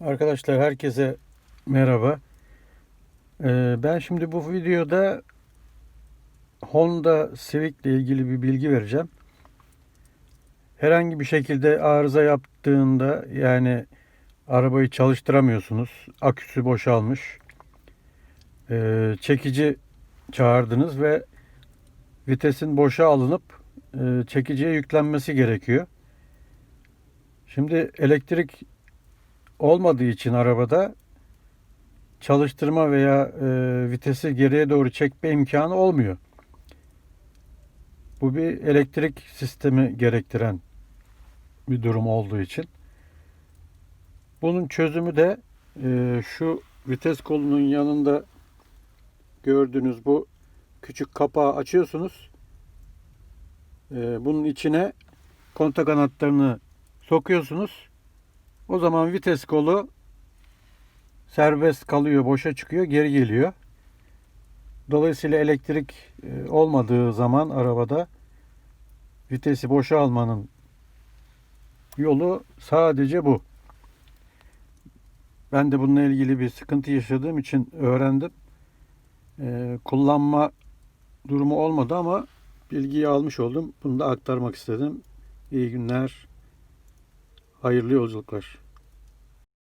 Arkadaşlar herkese merhaba. Ee, ben şimdi bu videoda Honda Civic ile ilgili bir bilgi vereceğim. Herhangi bir şekilde arıza yaptığında yani arabayı çalıştıramıyorsunuz. Aküsü boşalmış. Ee, çekici çağırdınız ve vitesin boşa alınıp e, çekiciye yüklenmesi gerekiyor. Şimdi elektrik olmadığı için arabada çalıştırma veya e, vitesi geriye doğru çekme imkanı olmuyor. Bu bir elektrik sistemi gerektiren bir durum olduğu için. Bunun çözümü de e, şu vites kolunun yanında gördüğünüz bu küçük kapağı açıyorsunuz. E, bunun içine kontak anahtarını sokuyorsunuz. O zaman vites kolu serbest kalıyor, boşa çıkıyor, geri geliyor. Dolayısıyla elektrik e, olmadığı zaman arabada vitesi boşa almanın yolu sadece bu. Ben de bununla ilgili bir sıkıntı yaşadığım için öğrendim. E, kullanma durumu olmadı ama bilgiyi almış oldum. Bunu da aktarmak istedim. İyi günler. Hayırlı yolculuklar.